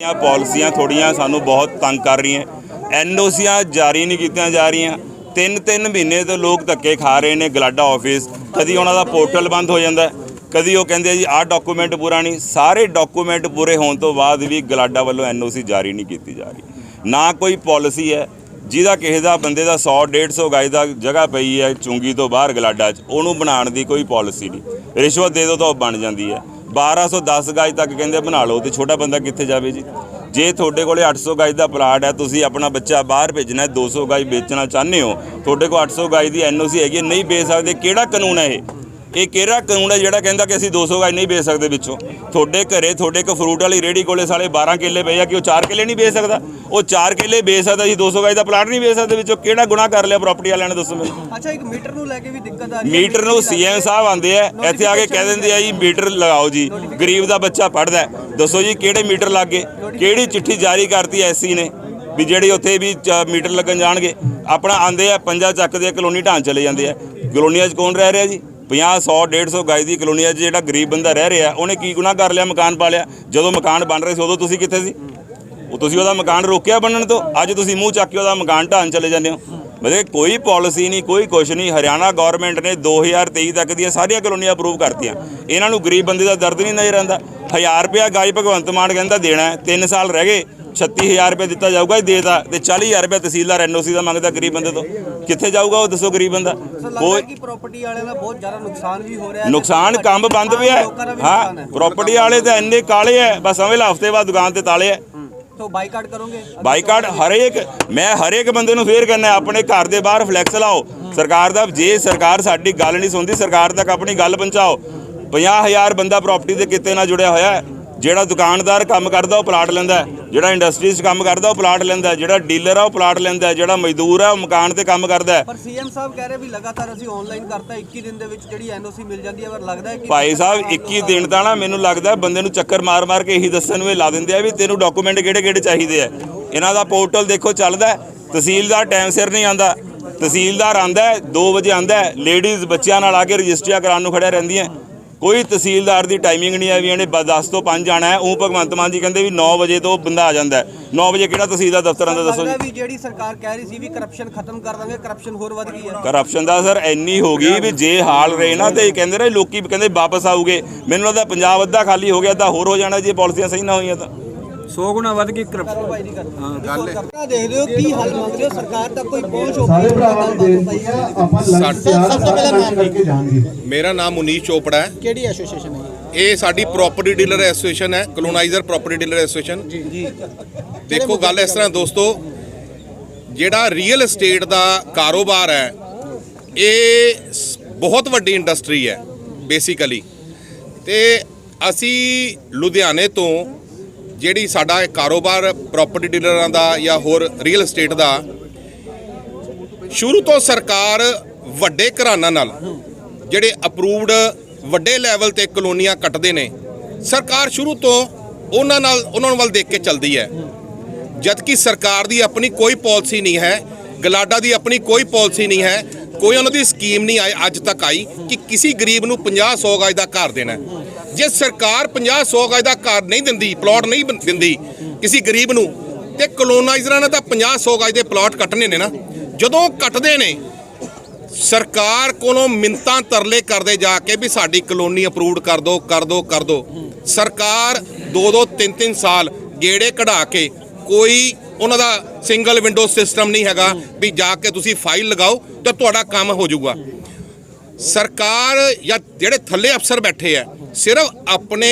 ਇਹ ਪਾਲਿਸੀਆਂ ਥੋੜੀਆਂ ਸਾਨੂੰ ਬਹੁਤ ਤੰਗ ਕਰ ਰਹੀਆਂ। ਐਨਓਸੀਆਂ ਜਾਰੀ ਨਹੀਂ ਕੀਤੀਆਂ ਜਾ ਰਹੀਆਂ। ਤਿੰਨ ਤਿੰਨ ਮਹੀਨੇ ਤੋਂ ਲੋਕ ਧੱਕੇ ਖਾ ਰਹੇ ਨੇ ਗਲਾਡਾ ਆਫਿਸ। ਕਦੀ ਉਹਨਾਂ ਦਾ ਪੋਰਟਲ ਬੰਦ ਹੋ ਜਾਂਦਾ ਕਦੀ ਉਹ ਕਹਿੰਦੇ ਜੀ, ਆਹ ਡਾਕੂਮੈਂਟ ਪੂਰਾ ਨਹੀਂ। ਸਾਰੇ ਡਾਕੂਮੈਂਟ ਪੂਰੇ ਹੋਣ ਤੋਂ ਬਾਅਦ ਵੀ ਗਲਾਡਾ ਵੱਲੋਂ ਐਨਓਸੀ ਜਾਰੀ ਨਹੀਂ ਕੀਤੀ ਜਾ ਰਹੀ। ਨਾ ਕੋਈ ਪਾਲਿਸੀ ਹੈ। ਜਿਹਦਾ ਕਿਸੇ ਦਾ ਬੰਦੇ ਦਾ 100 150 ਗਾਇ ਦਾ ਜਗ੍ਹਾ ਪਈ ਹੈ ਚੁੰਗੀ ਤੋਂ ਬਾਹਰ ਗਲਾਡਾ 'ਚ, ਉਹਨੂੰ ਬਣਾਉਣ ਦੀ ਕੋਈ ਪਾਲਿਸੀ ਨਹੀਂ। ਰਿਸ਼ਵਤ ਦੇ ਦੋ ਤਾਂ ਉਹ ਬਣ ਜਾਂਦੀ ਹੈ। 1210 ਗਾਇ ਤੱਕ ਕਹਿੰਦੇ ਬਣਾ ਲਓ ਤੇ ਛੋਟਾ ਬੰਦਾ ਕਿੱਥੇ ਜਾਵੇ ਜੀ? ਜੇ ਤੁਹਾਡੇ ਕੋਲੇ 800 ਗਾਇ ਦਾ ਪਲਾਟ ਹੈ ਤੁਸੀਂ ਆਪਣਾ ਬੱਚਾ ਬਾਹਰ ਭੇਜਣਾ ਹੈ 200 ਗਾਇ ਵੇਚਣਾ ਚਾਹੁੰਦੇ ਹੋ। ਤੁਹਾਡੇ ਕੋਲ 800 ਗਾਇ ਦੀ ਐਨਓਸੀ ਹੈਗੀ ਹੈ, ਨਹੀਂ ਵੇਚ ਸਕਦੇ। ਕਿਹੜਾ ਕਾਨੂੰਨ ਹੈ ਇਹ? ਇਹ ਕਿਹੜਾ ਕਾਨੂੰਨ ਹੈ ਜਿਹੜਾ ਕਹਿੰਦਾ ਕਿ ਅਸੀਂ 200 ਗਾਇ ਨਹੀਂ ਵੇਚ ਸਕਦੇ ਵਿੱਚੋਂ? ਤੁਹਾਡੇ ਘਰੇ ਤੁਹਾਡੇ ਕੋ ਫਰੂਟ ਵਾਲੀ ਰੇੜੀ ਕੋਲੇ ਸਾਲੇ 12 ਕਿੱਲੇ ਪਏ ਆ ਕਿ ਉਹ 4 ਕਿੱਲੇ ਨਹੀਂ ਵੇਚ ਸਕਦਾ? ਉਹ 4 ਕਿੱਲੇ ਵੇਚ ਸਕਦਾ ਜੀ 200 ਗਾਇ ਦਾ ਪਲਾਟ ਨਹੀਂ ਵੇਚ ਸਕਦੇ ਵਿੱਚੋਂ? ਕਿਹੜਾ ਗੁਨਾਹ ਕਰ ਲਿਆ ਪ੍ਰਾਪਰਟੀ ਵਾਲਿਆਂ ਨੇ ਦੱਸੋ ਮੈਨੂੰ? ਅੱਛਾ ਇੱਕ ਮੀਟਰ ਨੂੰ ਲੈ ਕੇ ਵੀ ਦਿੱਕਤ ਆ ਰਹੀ ਹੈ ਮੀਟਰ ਨੂੰ ਸੀਐਮ ਸਾਹਿਬ ਆਂਦੇ ਆ ਇੱਥੇ ਆ ਕੇ ਕਹਿ ਦਿੰਦੇ ਆ ਜੀ ਮੀਟਰ ਲਗਾਓ ਜੀ ਗਰੀਬ ਦਾ ਬੱਚਾ ਪੜਦਾ ਦੱਸੋ ਜੀ ਕਿਹੜੇ ਮੀਟਰ ਲੱਗੇ ਕਿਹੜੀ ਚਿੱਠੀ ਜਾਰੀ ਕਰਤੀ ਐਸਸੀ ਨੇ ਵੀ ਜਿਹੜੀ ਉੱਥੇ ਵੀ ਮੀਟਰ ਲੱਗਣ ਜਾਣਗੇ? ਆਪਣਾ ਆਂਦੇ ਆ ਪੰਜਾ ਚੱਕਦੇ ਆ ਕਲੋਨੀ ਢਾਂ ਚਲੇ ਜਾਂਦੇ ਆ। ਕਲੋਨੀਆਂ 'ਚ ਕੌਣ ਰਹਿ ਰਿਹਾ ਜੀ? 50 100 150 ਗਾਇ ਦੀ ਕਲੋਨੀ 'ਚ ਜਿਹੜਾ ਗਰੀਬ ਬੰਦਾ ਰਹਿ ਰਿਹਾ, ਉਹਨੇ ਕੀ ਗੁਨਾਹ ਕਰ ਲਿਆ, ਮਕਾਨ ਪਾ ਲਿਆ? ਜਦੋਂ ਮਕਾਨ ਬਣ ਰਹੇ ਸੀ, ਉਦੋਂ ਤੁਸੀਂ ਕਿੱਥੇ ਸੀ? ਉਹ ਤੁਸੀਂ ਉਹਦਾ ਮਕਾਨ ਰੋਕਿਆ ਬਣਨ ਤੋਂ? ਅੱਜ ਤੁਸੀਂ ਮੂੰਹ ਚੱਕ ਕੇ ਉਹਦਾ ਮਕਾਨ ਢਾਣ ਚਲੇ ਜਾਂਦੇ ਹੋ। ਮਤਲਬ ਕੋਈ ਪਾਲਿਸੀ ਨਹੀਂ, ਕੋਈ ਕੁਛ ਨਹੀਂ, ਹਰਿਆਣਾ ਗਵਰਨਮੈਂਟ ਨੇ 2023 ਤੱਕ ਦੀਆਂ ਸਾਰੀਆਂ ਕਲੋਨੀਆਂ ਅਪਰੂਵ ਕਰਤੀਆਂ। ਇਹਨਾਂ ਨੂੰ ਗਰੀਬ ਬੰਦੇ ਦਾ ਦਰਦ ਨਹੀਂ ਨਜ਼ਰ ਆਉਂਦਾ। 1000 ਰੁਪਇਆ ਗਾਈ ਭਗਵੰਤ ਮਾਨ ਕਹਿੰਦਾ ਦੇਣਾ ਹੈ 3 ਸਾਲ ਰਹਿ ਗਏ। 36000 ਰੁਪਏ ਦਿੱਤਾ ਜਾਊਗਾ ਇਹ ਦੇਤਾ ਤੇ 40000 ਰੁਪਏ ਤਹਿਸੀਲਦਾਰ ਐਨਓਸੀ ਦਾ ਮੰਗਦਾ ਗਰੀਬ ਬੰਦੇ ਤੋਂ। ਕਿੱਥੇ ਜਾਊਗਾ ਉਹ ਦੱਸੋ ਗਰੀਬ ਬੰਦਾ? ਕਿ ਪ੍ਰਾਪਰਟੀ ਵਾਲਿਆਂ ਦਾ ਬਹੁਤ ਜ਼ਿਆਦਾ ਨੁਕਸਾਨ ਵੀ ਹੋ ਰਿਹਾ ਹੈ। ਨੁਕਸਾਨ ਕੰਮ ਬੰਦ ਪਿਆ ਹੈ। ਪ੍ਰਾਪਰਟੀ ਵਾਲੇ ਤਾਂ ਇੰਨੇ ਕਾਲੇ ਐ ਬਸ ਲਾ ਹਫ਼ਤੇ ਬਾਅਦ ਦੁਕਾਨ ਤੇ ਤਾਲੇ ਐ ਤੋਂ ਬਾਈਕਾਟ ਕਰੋਗੇ? ਬਾਈਕਾਟ ਹਰੇਕ ਮੈਂ ਹਰੇਕ ਬੰਦੇ ਨੂੰ ਫੇਰ ਕਰਨਾ ਆਪਣੇ ਘਰ ਦੇ ਬਾਹਰ ਫਲੈਕਸ ਲਾਓ। ਸਰਕਾਰ ਦਾ ਜੇ ਸਰਕਾਰ ਸਾਡੀ ਗੱਲ ਨਹੀਂ ਸੁਣਦੀ ਸਰਕਾਰ ਤੱਕ ਆਪਣੀ ਗੱਲ ਪਹੁੰਚਾਓ। 50000 ਬੰਦਾ ਪ੍ਰਾਪਰਟੀ ਦੇ ਕਿੱਤੇ ਨਾਲ ਜੁੜਿਆ ਹੋਇਆ ਹੈ। ਜਿਹੜਾ ਦੁਕਾਨਦਾਰ ਕੰਮ ਕਰਦਾ ਉਹ ਪਲਾਟ ਲੈਂਦਾ। ਜਿਹੜਾ ਇੰਡਸਟਰੀ 'ਚ ਕੰਮ ਕਰਦਾ ਉਹ ਪਲਾਟ ਲੈਂਦਾ। ਜਿਹੜਾ ਡੀਲਰ ਆ ਉਹ ਪਲਾਟ ਲੈਂਦਾ। ਜਿਹੜਾ ਮਜ਼ਦੂਰ ਆ ਉਹ ਮਕਾਨ ਤੇ ਕੰਮ ਕਰਦਾ। ਪਰ ਸੀਐਮ ਸਾਹਿਬ ਕਹਿ ਰਹੇ ਵੀ ਲਗਾਤਾਰ ਅਸੀਂ ਆਨਲਾਈਨ ਕਰਤਾ 21 ਦਿਨ ਦੇ ਵਿੱਚ ਜਿਹੜੀ ਐਨਓਸੀ ਮਿਲ ਜਾਂਦੀ ਹੈ ਪਰ ਲੱਗਦਾ ਹੈ ਕਿ ਭਾਈ ਸਾਹਿਬ 21 ਦਿਨ ਤਾਂ ਨਾ ਮੈਨੂੰ ਲੱਗਦਾ ਬੰਦੇ ਨੂੰ ਚੱਕਰ ਮਾਰ-ਮਾਰ ਕੇ ਇਹੀ ਦੱਸਣ ਨੂੰ ਲਾ ਦਿੰਦੇ ਆ ਵੀ ਤੈਨੂੰ ਡਾਕੂਮੈਂਟ ਕਿਹੜੇ-ਕਿਹੜੇ ਚਾਹੀਦੇ ਆ ਇਹਨਾਂ ਦਾ ਪੋਰਟਲ ਦੇਖੋ ਚੱਲਦਾ। ਤਹਿਸੀਲਦਾਰ ਟਾਈਮ ਸਿਰ ਨਹੀਂ ਆਂਦਾ ਤਹਿਸੀਲਦਾਰ ਆਂਦਾ 2 ਵਜੇ ਆਂਦਾ ਲੇਡੀਜ਼ ਬੱਚਿਆਂ ਨਾਲ ਆ ਕੇ ਰਜਿਸਟਰੀਆਂ ਕਰਾਉਣ ਨੂੰ ਖੜਿਆ ਰਹਿੰਦੀਆਂ ਕੋਈ ਤਹਿਸੀਲਦਾਰ ਦੀ ਟਾਈਮਿੰਗ ਨਹੀਂ ਹੈ ਵੀ ਇਹਨੇ 10 ਤੋਂ 5 ਜਾਣਾ ਹੈ। ਉਹ ਭਗਵੰਤ ਮਾਨ ਜੀ ਕਹਿੰਦੇ ਵੀ 9 ਵਜੇ ਤੋਂ ਬੰਦਾ ਆ ਜਾਂਦਾ 9 ਵਜੇ ਕਿਹੜਾ ਤਹਿਸੀਲਦਾਰ ਦਫ਼ਤਰ ਆਂਦਾ ਦੱਸੋ ਜੀ? ਵੀ ਜਿਹੜੀ ਸਰਕਾਰ ਕਹਿ ਰਹੀ ਸੀ ਵੀ ਕਰਪਸ਼ਨ ਖਤਮ ਕਰ ਦਾਂਗੇ ਕਰਪਸ਼ਨ ਹੋਰ ਵੱਧ ਗਈ ਹੈ। ਕਰਪਸ਼ਨ ਦਾ ਸਰ ਇੰਨੀ ਹੋ ਗਈ ਵੀ ਜੇ ਹਾਲ ਰਹੇ ਨਾ ਤੇ ਕਹਿੰਦੇ ਨੇ ਲੋਕੀ ਕਹਿੰਦੇ ਵਾਪਸ ਆਊਗੇ। ਮੈਨੂੰ ਲੱਗਦਾ ਪੰਜਾਬ ਅੱਧਾ ਖਾਲੀ ਹੋ ਗਿਆ ਅੱਧਾ ਹੋਰ ਹੋ ਜਾਣਾ ਜੇ ਪਾਲਿਸੀਆਂ ਸਹੀ ਨਾ ਹੋਈਆਂ ਤਾਂ। 100 ਗੁਣਾ ਵੱਧ ਗਈ ਕਰਪਸ਼ਨ ਹਾਂ। ਗੱਲ ਹੈ। ਦੇਖਦੇ ਹੋ ਕੀ ਹੱਲ ਮੰਗਦੇ ਹੋ ਸਰਕਾਰ ਤੱਕ ਕੋਈ ਪਹੁੰਚ ਹੋ ਸਾਰੇ ਭਰਾਵਾਂ ਨੂੰ ਬੇਨਤੀ ਹੈ ਆਪਾਂ ਲੰਚ ਤੇ ਆ ਸਾਰਾ ਲੰਚ ਕਰਕੇ ਜਾਣਗੇ। ਮੇਰਾ ਨਾਮ ਮੁਨੀਸ਼ ਚੋਪੜਾ ਹੈ। ਕਿਹੜੀ ਐਸੋਸੀਏਸ਼ਨ ਹੈ ਇਹ ਸਾਡੀ ਪ੍ਰਾਪਰਟੀ ਡੀਲਰ ਐਸੋਸੀਏਸ਼ਨ ਹੈ ਕਲੋਨਾਈਜ਼ਰ ਪ੍ਰਾਪਰਟੀ ਡੀਲਰ ਐਸੋਸੀਏਸ਼ਨ ਜੀ ਜੀ। ਦੇਖੋ ਗੱਲ ਇਸ ਤਰ੍ਹਾਂ ਦੋਸਤੋ ਜਿਹੜਾ ਰੀਅਲ ਏਸਟੇਟ ਦਾ ਕਾਰੋਬਾਰ ਹੈ ਇਹ ਬਹੁਤ ਵੱਡੀ ਇੰਡਸਟਰੀ ਹੈ ਬੇਸਿਕਲੀ ਤੇ ਅਸੀਂ ਲੁਧਿਆਣੇ ਤੋਂ ਜਿਹੜੀ ਸਾਡਾ ਇਹ ਕਾਰੋਬਾਰ ਪ੍ਰਾਪਰਟੀ ਡੀਲਰਾਂ ਦਾ ਜਾਂ ਹੋਰ ਰੀਅਲ ਏਸਟੇਟ ਦਾ, ਸ਼ੁਰੂ ਤੋਂ ਸਰਕਾਰ ਵੱਡੇ ਘਰਾਨਾਂ ਨਾਲ ਜਿਹੜੇ ਅਪਰੂਵਡ ਵੱਡੇ ਲੈਵਲ ਤੇ ਕਲੋਨੀਆਂ ਕੱਟਦੇ ਨੇ, ਸਰਕਾਰ ਸ਼ੁਰੂ ਤੋਂ ਉਹਨਾਂ ਨਾਲ, ਉਹਨਾਂ ਵੱਲ ਦੇਖ ਕੇ ਚੱਲਦੀ ਹੈ। ਜਦਕਿ ਸਰਕਾਰ ਦੀ ਆਪਣੀ ਕੋਈ ਪਾਲਿਸੀ ਨਹੀਂ ਹੈ, ਗਲਾਡਾ ਦੀ ਆਪਣੀ ਕੋਈ ਪਾਲਿਸੀ ਨਹੀਂ ਹੈ ਕੋਈ ਉਹਨਾਂ ਦੀ ਸਕੀਮ ਨਹੀਂ ਆਈ, ਅੱਜ ਤੱਕ ਆਈ ਕਿ ਕਿਸੇ ਗਰੀਬ ਨੂੰ 50 100 ਗਜ ਦਾ ਘਰ ਦੇਣਾ ਜੇ ਸਰਕਾਰ 50 100 ਗਜ ਦਾ ਘਰ ਨਹੀਂ ਦਿੰਦੀ ਪਲਾਟ ਨਹੀਂ ਦਿੰਦੀ ਕਿਸੇ ਗਰੀਬ ਨੂੰ, ਤੇ ਕਲੋਨਾਈਜ਼ਰਾਂ ਨੇ ਤਾਂ 50 100 ਗਜ ਦੇ ਪਲਾਟ ਕੱਟਣੇ ਨੇ ਨਾ। ਜਦੋਂ ਉਹ ਕੱਟਦੇ ਨੇ, ਸਰਕਾਰ ਕੋਲੋਂ ਮਿੰਤਾਂ ਤਰਲੇ ਕਰਦੇ ਜਾ ਕੇ ਵੀ ਸਾਡੀ ਕਲੋਨੀ ਅਪਰੂਵਡ ਕਰ ਦਿਓ ਕਰ ਦਿਓ ਕਰ ਦਿਓ ਸਰਕਾਰ 2-2 3-3 ਸਾਲ ਗੇੜੇ ਕਢਾ ਕੇ ਕੋਈ ਉਹਨਾਂ ਦਾ ਸਿੰਗਲ ਵਿੰਡੋ ਸਿਸਟਮ ਨਹੀਂ ਹੈਗਾ ਵੀ ਜਾ ਕੇ ਤੁਸੀਂ ਫਾਈਲ ਲਗਾਓ ਤੇ ਤੁਹਾਡਾ ਕੰਮ ਹੋ ਜਾਊਗਾ। ਸਰਕਾਰ ਜਾਂ ਜਿਹੜੇ ਥੱਲੇ ਅਫਸਰ ਬੈਠੇ ਆ, ਸਿਰਫ ਆਪਣੇ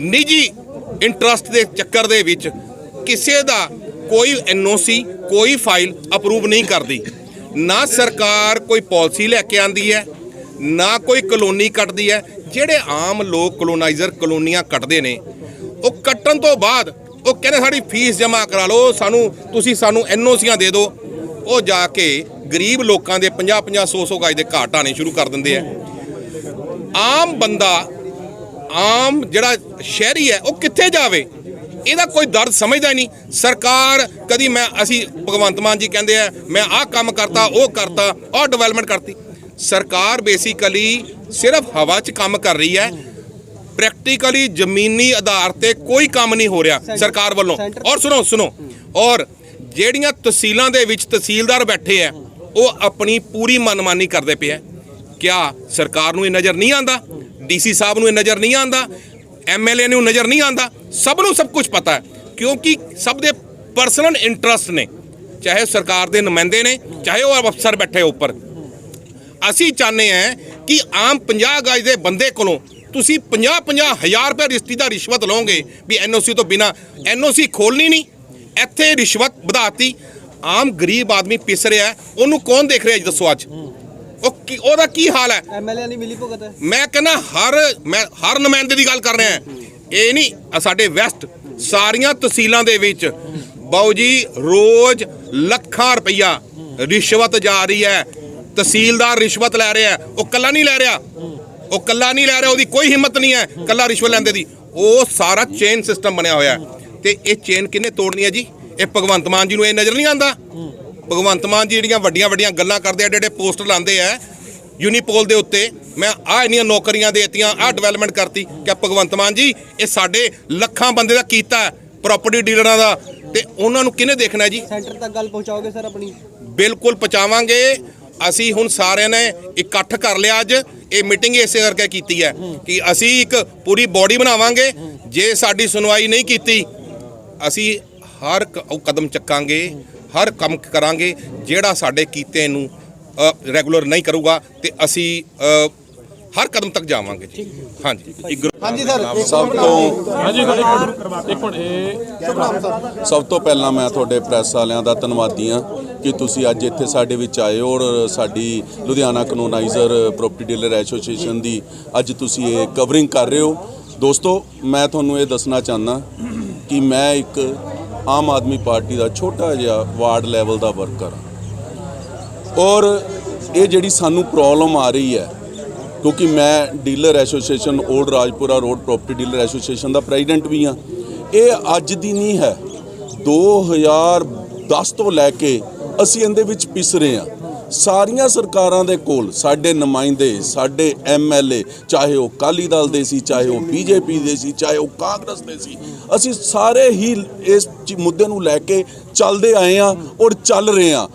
ਨਿੱਜੀ ਇੰਟਰਸਟ ਦੇ ਚੱਕਰ ਦੇ ਵਿੱਚ ਕਿਸੇ ਦਾ ਕੋਈ ਐਨਓਸੀ ਕੋਈ ਫਾਈਲ ਅਪਰੂਵ ਨਹੀਂ ਕਰਦੀ। ਨਾ ਸਰਕਾਰ ਕੋਈ ਪਾਲਿਸੀ ਲੈ ਕੇ ਆਂਦੀ ਹੈ, ਨਾ ਕੋਈ ਕਲੋਨੀ ਕੱਟਦੀ ਹੈ। ਜਿਹੜੇ ਆਮ ਲੋਕ ਕਲੋਨਾਈਜ਼ਰ ਕਲੋਨੀਆਂ ਕੱਟਦੇ ਨੇ, ਉਹ ਕੱਟਣ ਤੋਂ ਬਾਅਦ ਉਹ ਕਹਿੰਦੇ ਸਾਡੀ ਫੀਸ ਜਮ੍ਹਾਂ ਕਰਾ ਲਓ, ਸਾਨੂੰ, ਤੁਸੀਂ ਸਾਨੂੰ ਐਨਓਸੀਆਂ ਦੇ ਦਿਓ। ਉਹ ਜਾ ਕੇ ਗਰੀਬ ਲੋਕਾਂ ਦੇ 50 50 100 100 ਗਜ ਦੇ ਘਾਟ ਆਣੇ ਸ਼ੁਰੂ ਕਰ ਦਿੰਦੇ ਆ। ਆਮ ਬੰਦਾ, ਆਮ ਜਿਹੜਾ ਸ਼ਹਿਰੀ ਹੈ, ਉਹ ਕਿੱਥੇ ਜਾਵੇ? ਇਹਦਾ ਕੋਈ ਦਰਦ ਸਮਝਦਾ ਹੀ ਨਹੀਂ। ਸਰਕਾਰ, ਕਦੀ ਮੈਂ, ਅਸੀਂ ਭਗਵੰਤ ਮਾਨ ਜੀ ਕਹਿੰਦੇ ਆ, ਮੈਂ ਆਹ ਕੰਮ ਕਰਤਾ, ਉਹ ਕਰਤਾ, ਆਹ ਡਿਵੈਲਪਮੈਂਟ ਕਰਤੀ। ਸਰਕਾਰ ਬੇਸਿਕਲੀ ਸਿਰਫ ਹਵਾ 'ਚ ਕੰਮ ਕਰ ਰਹੀ ਹੈ। ਪ੍ਰੈਕਟੀਕਲੀ ਜ਼ਮੀਨੀ ਆਧਾਰ ਤੇ ਕੋਈ ਕੰਮ ਨਹੀਂ ਹੋ ਰਿਹਾ ਸਰਕਾਰ ਵੱਲੋਂ। ਔਰ ਸੁਣੋ ਸੁਣੋ। ਔਰ ਜਿਹੜੀਆਂ ਤਹਿਸੀਲਾਂ ਦੇ ਵਿੱਚ ਤਹਿਸੀਲਦਾਰ ਬੈਠੇ ਆ ਉਹ ਆਪਣੀ ਪੂਰੀ ਮਨਮਾਨੀ ਕਰਦੇ ਪਏ ਆ ਕਿਆ ਸਰਕਾਰ ਨੂੰ ਇਹ ਨਜ਼ਰ ਨਹੀਂ ਆਂਦਾ ਡੀਸੀ ਸਾਹਿਬ ਨੂੰ ਇਹ ਨਜ਼ਰ ਨਹੀਂ ਆਂਦਾ ਐਮਐਲਏ ਨੂੰ ਨਜ਼ਰ ਨਹੀਂ ਆਂਦਾ ਸਭ ਨੂੰ ਸਭ ਕੁਝ ਪਤਾ ਹੈ ਕਿਉਂਕਿ ਸਭ ਦੇ ਪਰਸਨਲ ਇੰਟਰਸਟ ਨੇ। ਚਾਹੇ ਸਰਕਾਰ ਦੇ ਨੁਮਾਇੰਦੇ ਨੇ ਚਾਹੇ ਉਹ ਅਫਸਰ ਬੈਠੇ ਉੱਪਰ। ਅਸੀਂ ਚਾਹੁੰਦੇ ਹਾਂ ਕਿ ਆਮ 50 ਗਜ ਦੇ ਬੰਦੇ ਕੋਲੋਂ ਤੁਸੀਂ 50 50 ਹਜ਼ਾਰ ਰੁਪਏ ਰਿਸ਼ਤੀ ਦਾ ਰਿਸ਼ਵਤ ਲਓਗੇ ਵੀ ਐਨਓਸੀ ਤੋਂ ਬਿਨਾ ਐਨਓਸੀ ਖੋਲਣੀ ਨਹੀਂ। ਇੱਥੇ ਰਿਸ਼ਵਤ ਵਧਾਤੀ। ਆਮ ਗਰੀਬ ਆਦਮੀ ਪਿਸ ਰਿਹਾ। ਉਹਨੂੰ ਕੌਣ ਦੇਖ ਰਿਹਾ ਜੀ ਦੱਸੋ ਅੱਜ? ਉਹ ਕੀ ਉਹਦਾ ਕੀ ਹਾਲ ਹੈ? ਐਮਐਲਏ ਦੀ ਮਿਲੀ ਭੁਗਤ? ਮੈਂ ਕਹਿੰਦਾ ਹਰ ਮੈਂ ਹਰ ਨੁਮਾਇੰਦੇ ਦੀ ਗੱਲ ਕਰ ਰਿਹਾ ਇਹ ਨਹੀਂ ਸਾਡੇ ਵੈਸਟ ਸਾਰੀਆਂ ਤਹਿਸੀਲਾਂ ਦੇ ਵਿੱਚ ਬਾਊ ਜੀ ਰੋਜ਼ ਲੱਖਾਂ ਰੁਪਈਆ ਰਿਸ਼ਵਤ ਜਾ ਰਹੀ ਹੈ। ਤਹਿਸੀਲਦਾਰ ਰਿਸ਼ਵਤ ਲੈ ਰਿਹਾ। ਉਹ ਕੱਲਾ ਨਹੀਂ ਲੈ ਰਿਹਾ। ਉਹ ਕੱਲਾ ਨਹੀਂ ਲੈ ਰਿਹਾ ਉਹਦੀ ਕੋਈ ਹਿੰਮਤ ਨਹੀਂ ਹੈ ਕੱਲਾ ਰਿਸ਼ਵਤ ਲੈਂਦੇ ਦੀ। ਉਹ ਸਾਰਾ ਚੇਨ ਸਿਸਟਮ ਬਣਿਆ ਹੋਇਆ ਤੇ ਇਹ ਚੇਨ ਕਿਹਨੇ ਤੋੜਨੀ ਹੈ ਜੀ? ਇਹ ਭਗਵੰਤ ਮਾਨ ਜੀ ਨੂੰ ਇਹ ਨਜ਼ਰ ਨਹੀਂ ਆਂਦਾ ਭਗਵੰਤ ਮਾਨ ਜੀ ਜਿਹੜੀਆਂ ਵੱਡੀਆਂ ਵੱਡੀਆਂ ਗੱਲਾਂ ਕਰਦੇ ਆ ਜਿਹੜੇ ਪੋਸਟਰ ਲਾਉਂਦੇ ਆ ਯੂਨੀਪੋਲ ਦੇ ਉੱਤੇ ਮੈਂ ਆਹ ਇੰਨੀਆਂ ਨੌਕਰੀਆਂ ਦੇਤੀਆਂ ਆਹ ਡਿਵੈਲਪਮੈਂਟ ਕਰਤੀ ਕਿ ਭਗਵੰਤ ਮਾਨ ਜੀ ਇਹ ਸਾਡੇ ਲੱਖਾਂ ਬੰਦੇ ਦਾ ਕੀਤਾ ਪ੍ਰਾਪਰਟੀ ਡੀਲਰਾਂ ਦਾ। ਤੇ ਉਹਨਾਂ ਨੂੰ ਕਿਹਨੇ ਦੇਖਣਾ ਜੀ? ਸੈਂਟਰ ਤੱਕ ਗੱਲ ਪਹੁੰਚਾਓਗੇ ਸਰ ਆਪਣੀ? ਬਿਲਕੁਲ ਪਹੁੰਚਾਵਾਂਗੇ। ਅਸੀਂ ਹੁਣ ਸਾਰਿਆਂ ਨੇ ਇਕੱਠ ਕਰ ਲਿਆ ਅੱਜ। ਇਹ ਮੀਟਿੰਗ ਇਸੇ ਕਰਕੇ ਕੀਤੀ ਹੈ ਕਿ ਅਸੀਂ ਇੱਕ ਪੂਰੀ ਬੋਡੀ ਬਣਾਵਾਂਗੇ। ਜੇ ਸਾਡੀ ਸੁਣਵਾਈ ਨਹੀਂ ਕੀਤੀ, ਅਸੀਂ ਹਰ ਕ- ਉਹ ਕਦਮ ਚੱਕਾਂਗੇ, ਹਰ ਕੰਮ ਕਰਾਂਗੇ। ਜਿਹੜਾ ਸਾਡੇ ਕੀਤੇ ਨੂੰ ਰੈਗੂਲਰ ਨਹੀਂ ਕਰੂਗਾ ਤੇ ਅਸੀਂ ਹਰ ਕਦਮ ਤੱਕ ਜਾਵਾਂਗੇ ਜੀ। ਹਾਂਜੀ। ਹਾਂਜੀ ਸਰ ਸਭ ਤੋਂ ਸਭ ਤੋਂ ਪਹਿਲਾਂ ਮੈਂ ਤੁਹਾਡੇ ਪ੍ਰੈਸ ਵਾਲਿਆਂ ਦਾ ਧੰਨਵਾਦੀ ਹਾਂ ਕਿ ਤੁਸੀਂ ਅੱਜ ਇੱਥੇ ਸਾਡੇ ਵਿੱਚ ਆਏ ਹੋ ਔਰ ਸਾਡੀ Ludhiana colonizer property dealer association ਦੀ ਅੱਜ ਤੁਸੀਂ ਇਹ ਕਵਰਿੰਗ ਕਰ ਰਹੇ ਹੋ। ਦੋਸਤੋ ਮੈਂ ਤੁਹਾਨੂੰ ਇਹ ਦੱਸਣਾ ਚਾਹੁੰਦਾ ਕਿ ਮੈਂ ਇੱਕ ਆਮ ਆਦਮੀ ਪਾਰਟੀ ਦਾ ਛੋਟਾ ਜਿਹਾ ਵਾਰਡ ਲੈਵਲ ਦਾ ਵਰਕਰ ਹਾਂ। ਔਰ ਇਹ ਜਿਹੜੀ ਸਾਨੂੰ ਪ੍ਰੋਬਲਮ ਆ ਰਹੀ ਹੈ ਕਿਉਂਕਿ ਮੈਂ dealer association old Rajpura road property dealer association ਦਾ ਪ੍ਰੈਜ਼ੀਡੈਂਟ ਵੀ ਹਾਂ। ਇਹ ਅੱਜ ਦੀ ਨਹੀਂ ਹੈ। 2010 ਤੋਂ ਲੈ ਕੇ ਅਸੀਂ ਇਹਦੇ ਵਿੱਚ ਪਿਸ ਰਹੇ ਹਾਂ। ਸਾਰੀਆਂ ਸਰਕਾਰਾਂ ਦੇ ਕੋਲ, ਸਾਡੇ ਨੁਮਾਇੰਦੇ, ਸਾਡੇ ਐਮਐਲਏ ਚਾਹੇ ਉਹ ਕਾਲੀ ਦਲ ਦੇ ਸੀ, ਚਾਹੇ ਉਹ ਬੀਜੇਪੀ ਦੇ ਸੀ, ਚਾਹੇ ਉਹ ਕਾਂਗਰਸ ਦੇ ਸੀ, ਅਸੀਂ ਸਾਰੇ ਹੀ ਇਸ ਚੀ- ਮੁੱਦੇ ਨੂੰ ਲੈ ਕੇ ਚੱਲਦੇ ਆਏ ਹਾਂ ਔਰ ਚੱਲ ਰਹੇ ਹਾਂ।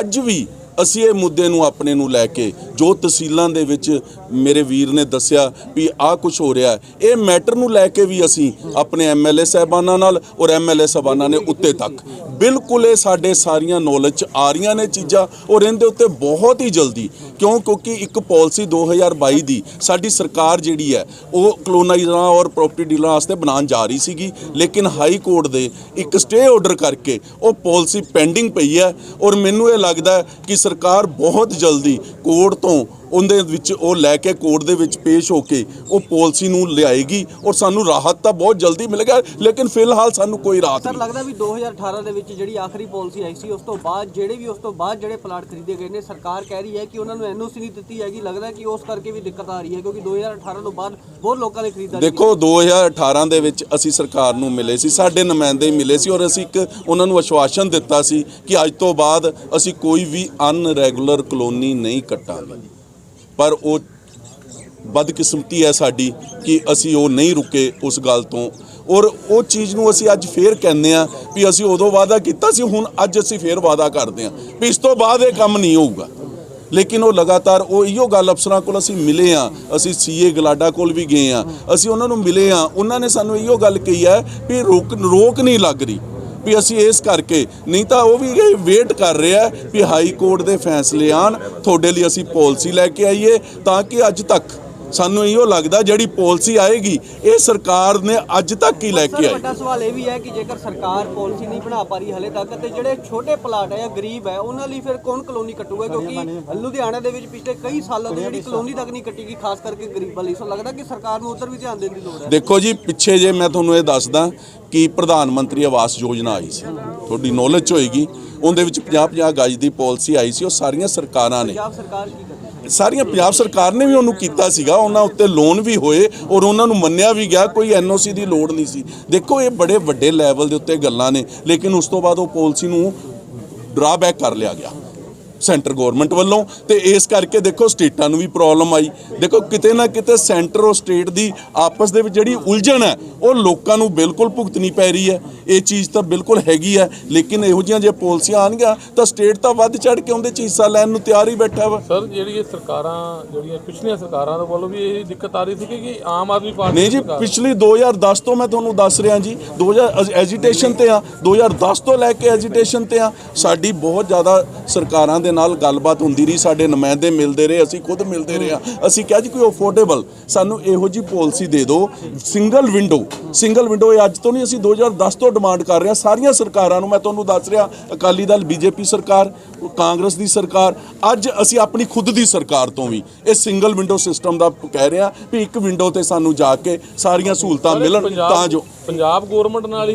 ਅੱਜ ਵੀ ਅਸੀਂ ਇਹ ਮੁੱਦੇ ਨੂੰ ਆਪਣੇ ਨੂੰ ਲੈ ਕੇ ਜੋ ਤਹਿਸੀਲਾਂ ਦੇ ਵਿੱਚ ਮੇਰੇ ਵੀਰ ਨੇ ਦੱਸਿਆ ਵੀ ਆਹ ਕੁਝ ਹੋ ਰਿਹਾ ਇਹ ਮੈਟਰ ਨੂੰ ਲੈ ਕੇ ਵੀ ਅਸੀਂ ਆਪਣੇ ਐਮਐਲਏ ਸਾਹਿਬਾਨਾਂ ਨਾਲ ਔਰ ਐਮਐਲਏ ਸਾਹਿਬਾਨਾਂ ਨੇ ਉੱਤੇ ਤੱਕ। ਬਿਲਕੁਲ ਇਹ ਸਾਡੇ ਸਾਰੀਆਂ ਨੌਲੇਜ ਚ ਆ ਰਹੀਆਂ ਨੇ ਚੀਜ਼ਾਂ ਔਰ ਇਹਦੇ ਉੱਤੇ ਬਹੁਤ ਹੀ ਜਲਦੀ, ਕਿਉਂ? ਕਿਉਂਕਿ ਇੱਕ ਪਾਲਿਸੀ 2022 ਦੀ ਸਾਡੀ ਸਰਕਾਰ ਜਿਹੜੀ ਹੈ, ਉਹ ਕਲੋਨਾਈਜ਼ਰਾਂ ਔਰ ਪ੍ਰਾਪਰਟੀ ਡੀਲਰਾਂ ਵਾਸਤੇ ਬਣਾਉਣ ਜਾ ਰਹੀ ਸੀਗੀ, ਲੇਕਿਨ ਹਾਈ ਕੋਰਟ ਦੇ ਇੱਕ ਸਟੇ ਆਰਡਰ ਕਰਕੇ ਉਹ ਪਾਲਿਸੀ ਪੈਂਡਿੰਗ ਪਈ ਹੈ ਔਰ ਮੈਨੂੰ ਇਹ ਲੱਗਦਾ ਕਿ ਸਰਕਾਰ ਬਹੁਤ ਜਲਦੀ ਕੋਰਟ ਤੋਂ ਉਹਦੇ ਵਿੱਚ ਉਹ ਲੈ ਕੇ ਕੋਰਟ ਦੇ ਵਿੱਚ ਪੇਸ਼ ਹੋ ਕੇ ਉਹ ਪਾਲਿਸੀ ਨੂੰ ਲਿਆਏਗੀ ਔਰ ਸਾਨੂੰ ਰਾਹਤ ਤਾਂ ਬਹੁਤ ਜਲਦੀ ਮਿਲੇਗਾ ਲੇਕਿਨ ਫਿਲਹਾਲ ਸਾਨੂੰ ਕੋਈ ਰਾਹਤ ਸਰ ਨਹੀਂ। ਲੱਗਦਾ ਵੀ 2018 ਦੇ ਵਿੱਚ ਜਿਹੜੀ ਆਖਰੀ ਪਾਲਿਸੀ ਆਈ ਸੀ ਉਸ ਤੋਂ ਬਾਅਦ ਜਿਹੜੇ ਵੀ ਉਸ ਤੋਂ ਬਾਅਦ ਜਿਹੜੇ ਪਲਾਟ ਖਰੀਦੇ ਗਏ ਨੇ ਸਰਕਾਰ ਕਹਿ ਰਹੀ ਹੈ ਕਿ ਉਹਨਾਂ ਨੂੰ ਐਨਓਸੀ ਨਹੀਂ ਦਿੱਤੀ ਹੈਗੀ। ਲੱਗਦਾ ਕਿ ਉਸ ਕਰਕੇ ਵੀ ਦਿੱਕਤ ਆ ਰਹੀ ਹੈ ਕਿਉਂਕਿ 2018 ਤੋਂ ਬਾਅਦ ਬਹੁਤ ਲੋਕਾਂ ਨੇ ਖਰੀਦਦਾਰੀ ਦੇਖੋ 2018 ਦੇ ਵਿੱਚ ਅਸੀਂ ਸਰਕਾਰ ਨੂੰ ਮਿਲੇ ਸੀ ਸਾਡੇ ਨੁਮਾਇੰਦੇ ਮਿਲੇ ਸੀ ਔਰ ਅਸੀਂ ਇੱਕ ਉਹਨਾਂ ਨੂੰ ਆਸ਼ਵਾਸਨ ਦਿੱਤਾ ਸੀ ਕਿ ਅੱਜ ਤੋਂ ਬਾਅਦ ਅਸੀਂ ਕੋਈ ਵੀ ਅਨਰੈਗੂਲਰ ਕਲੋਨੀ ਨਹੀਂ ਕੱਟਾਂਗੇ। ਪਰ ਉਹ ਬਦਕਿਸਮਤੀ ਹੈ ਸਾਡੀ ਕਿ ਅਸੀਂ ਉਹ ਨਹੀਂ ਰੁਕੇ ਉਸ ਗੱਲ ਤੋਂ। ਔਰ ਉਹ ਚੀਜ਼ ਨੂੰ ਅਸੀਂ ਅੱਜ ਫੇਰ ਕਹਿੰਦੇ ਆ ਵੀ ਅਸੀਂ ਉਦੋਂ ਵਾਅਦਾ ਕੀਤਾ ਸੀ, ਹੁਣ ਅੱਜ ਅਸੀਂ ਫੇਰ ਵਾਅਦਾ ਕਰਦੇ ਆ ਵੀ ਇਸ ਤੋਂ ਬਾਅਦ ਇਹ ਕੰਮ ਨਹੀਂ ਹੋਊਗਾ। ਲੇਕਿਨ ਉਹ ਲਗਾਤਾਰ ਉਹ ਇਹੋ ਗੱਲ ਅਫਸਰਾਂ ਕੋਲ ਅਸੀਂ ਮਿਲੇ ਆ ਅਸੀਂ ਸੀਏ ਗਲਾਡਾ ਕੋਲ ਵੀ ਗਏ ਆ ਅਸੀਂ ਉਹਨਾਂ ਨੂੰ ਮਿਲੇ ਆ ਉਹਨਾਂ ਨੇ ਸਾਨੂੰ ਇਹੋ ਗੱਲ ਕਹੀ ਹੈ ਵੀ ਰੋਕ ਰੋਕ ਨਹੀਂ ਲੱਗ ਰਹੀ। ਵੀ ਅਸੀਂ ਇਸ ਕਰਕੇ ਨਹੀਂ ਤਾਂ ਉਹ ਵੀ ਵੇਟ ਕਰ ਰਿਹਾ ਵੀ ਹਾਈ ਕੋਰਟ ਦੇ ਫੈਸਲੇ ਆਣ ਤੁਹਾਡੇ ਲਈ ਅਸੀਂ ਪਾਲਿਸੀ ਲੈ ਕੇ ਆਈਏ ਤਾਂ ਕਿ ਅੱਜ ਤੱਕ ਸਾਨੂੰ ਇਹੋ ਲੱਗਦਾ ਜਿਹੜੀ ਪਾਲਿਸੀ ਆਏਗੀ ਇਹ ਸਰਕਾਰ ਨੇ ਅੱਜ ਤੱਕ ਹੀ ਲੈ ਕੇ ਆਈ? ਵੱਡਾ ਸਵਾਲ ਇਹ ਵੀ ਹੈ ਕਿ ਜੇਕਰ ਸਰਕਾਰ ਪਾਲਿਸੀ ਨਹੀਂ ਬਣਾ ਪਾ ਰਹੀ ਹਲੇ ਤੱਕ ਤੇ ਜਿਹੜੇ ਛੋਟੇ ਪਲਾਟ ਹੈ ਜਾਂ ਗਰੀਬ ਹੈ ਉਹਨਾਂ ਲਈ ਫਿਰ ਕੌਣ ਕਲੋਨੀ ਕੱਟੂਗਾ? ਕਿਉਂਕਿ ਲੁਧਿਆਣਾ ਦੇ ਵਿੱਚ ਪਿਛਲੇ ਕਈ ਸਾਲਾਂ ਤੋਂ ਜਿਹੜੀ ਕਲੋਨੀ ਤੱਕ ਨਹੀਂ ਕੱਟੀ ਗਈ ਖਾਸ ਕਰਕੇ ਗਰੀਬਾਂ ਲਈ। ਸੋ ਲੱਗਦਾ ਕਿ ਸਰਕਾਰ ਨੂੰ ਉਧਰ ਵੀ ਧਿਆਨ ਦੇਣ ਦੀ ਲੋੜ ਹੈ। ਦੇਖੋ ਜੀ ਪਿੱਛੇ ਜੇ ਮੈਂ ਤੁਹਾਨੂੰ ਇਹ ਦੱਸਦਾ ਕਿ ਪ੍ਰਧਾਨ ਮੰਤਰੀ ਆਵਾਸ ਯੋਜਨਾ ਆਈ ਸੀ। ਤੁਹਾਡੀ ਨੌਲੇਜ ਹੋਏਗੀ। ਉਹਦੇ ਵਿੱਚ 50-50 ਗਜ ਦੀ ਪਾਲਿਸੀ ਆਈ ਸੀ। ਉਹ ਸਾਰੀਆਂ ਸਰਕਾਰਾਂ ਨੇ ਪੰਜਾਬ ਸਰਕਾਰ ਕੀ ਸਾਰੀਆਂ ਪੰਜਾਬ ਸਰਕਾਰ ਨੇ ਵੀ ਉਹਨੂੰ ਕੀਤਾ ਸੀਗਾ, ਉਹਨਾਂ ਉੱਤੇ ਲੋਨ ਵੀ ਹੋਏ ਔਰ ਉਹਨਾਂ ਨੂੰ ਮੰਨਿਆ ਵੀ ਗਿਆ, ਕੋਈ ਐਨਓਸੀ ਦੀ ਲੋੜ ਨਹੀਂ ਸੀ। ਦੇਖੋ, ਇਹ ਬੜੇ ਵੱਡੇ ਲੈਵਲ ਦੇ ਉੱਤੇ ਗੱਲਾਂ ਨੇ, ਲੇਕਿਨ ਉਸ ਤੋਂ ਬਾਅਦ ਉਹ ਪਾਲਿਸੀ ਨੂੰ ਡਰਾਬੈਕ ਕਰ ਲਿਆ ਗਿਆ। ਸੈਂਟਰ ਗਵਰਨਮੈਂਟ ਵੱਲੋਂ ਤੇ ਇਸ ਕਰਕੇ ਦੇਖੋ ਸਟੇਟਾਂ ਨੂੰ ਵੀ ਪ੍ਰੋਬਲਮ ਆਈ। ਦੇਖੋ ਕਿਤੇ ਨਾ ਕਿਤੇ ਸੈਂਟਰ ਔਰ ਸਟੇਟ ਦੀ ਆਪਸ ਦੇ ਵਿੱਚ ਜਿਹੜੀ ਉਲਝਣ ਹੈ ਉਹ ਲੋਕਾਂ ਨੂੰ ਬਿਲਕੁਲ ਭੁਗਤਣੀ ਪੈ ਰਹੀ ਹੈ। ਇਹ ਚੀਜ਼ ਤਾਂ ਬਿਲਕੁਲ ਹੈਗੀ ਹੈ ਲੇਕਿਨ ਇਹੋ ਜਿਹੀਆਂ ਜੇ ਪਾਲਿਸੀਆਂ ਆਣਗੀਆਂ ਤਾਂ ਸਟੇਟ ਤਾਂ ਵੱਧ ਚੜ ਕੇ ਉਹਦੇ ਚ ਹਿੱਸਾ ਲੈਣ ਨੂੰ ਤਿਆਰ ਹੀ ਬੈਠਾ ਵਾ। ਸਰ ਜਿਹੜੀ ਇਹ ਸਰਕਾਰਾਂ ਜਿਹੜੀਆਂ ਪਿਛਲੀਆਂ ਸਰਕਾਰਾਂ ਦੇ ਵੱਲੋਂ ਵੀ ਇਹ ਦਿੱਕਤ ਆ ਰਹੀ ਸੀ ਕਿ ਆਮ ਆਦਮੀ ਪਾਰਟੀ ਨਹੀਂ ਜੀ ਪਿਛਲੀ 2010 ਤੋਂ ਮੈਂ ਤੁਹਾਨੂੰ ਦੱਸ ਰਿਹਾ ਜੀ 2000 ਐਜੀਟੇਸ਼ਨ ਤੇ ਆ 2010 ਤੋਂ ਲੈ ਕੇ ਐਜੀਟੇਸ਼ਨ ਤੇ ਆ ਸਾਡੀ ਬਹੁਤ ਜ਼ਿਆਦਾ ਸਰਕਾਰਾਂ ਦੇ ਨਾਲ ਗੱਲਬਾਤ ਹੁੰਦੀ ਰਹੀ ਸਾਡੇ ਨੁਮਾਇੰਦੇ ਮਿਲਦੇ ਰਹੇ ਅਸੀਂ ਖੁਦ ਮਿਲਦੇ ਰਹੇ ਆ ਅਸੀਂ ਕਿਹਾ ਜੀ ਕੋਈ ਅਫੋਰਡੇਬਲ ਸਾਨੂੰ ਇਹੋ ਜੀ ਪਾਲਿਸੀ ਦੇ ਦਿਓ ਸਿੰਗਲ ਵਿੰਡੋ ਸਿੰਗਲ ਵਿੰਡੋ ਇਹ ਅੱਜ ਤੋਂ ਨਹੀਂ ਅਸੀਂ 2010 ਤੋਂ ਡਿਮਾਂਡ ਕਰ ਰਹੇ ਹਾਂ। ਸਾਰੀਆਂ ਸਰਕਾਰਾਂ ਨੂੰ ਮੈਂ ਤੁਹਾਨੂੰ ਦੱਸ ਰਿਹਾ ਅਕਾਲੀ ਦਲ ਬੀਜੇਪੀ ਸਰਕਾਰ ਕਾਂਗਰਸ ਦੀ ਸਰਕਾਰ ਅੱਜ ਅਸੀਂ ਆਪਣੀ ਖੁਦ ਦੀ ਸਰਕਾਰ ਤੋਂ ਵੀ ਇਹ ਸਿੰਗਲ ਵਿੰਡੋ ਸਿਸਟਮ ਦਾ ਕਹਿ ਰਹੇ ਵੀ ਇੱਕ ਵਿੰਡੋ ਤੇ ਸਾਨੂੰ ਜਾ ਕੇ ਸਾਰੀਆਂ ਸਹੂਲਤਾਂ ਮਿਲਣ ਤਾਂ ਜੋ ਪੰਜਾਬ ਗਵਰਨਮੈਂਟ ਨਾਲ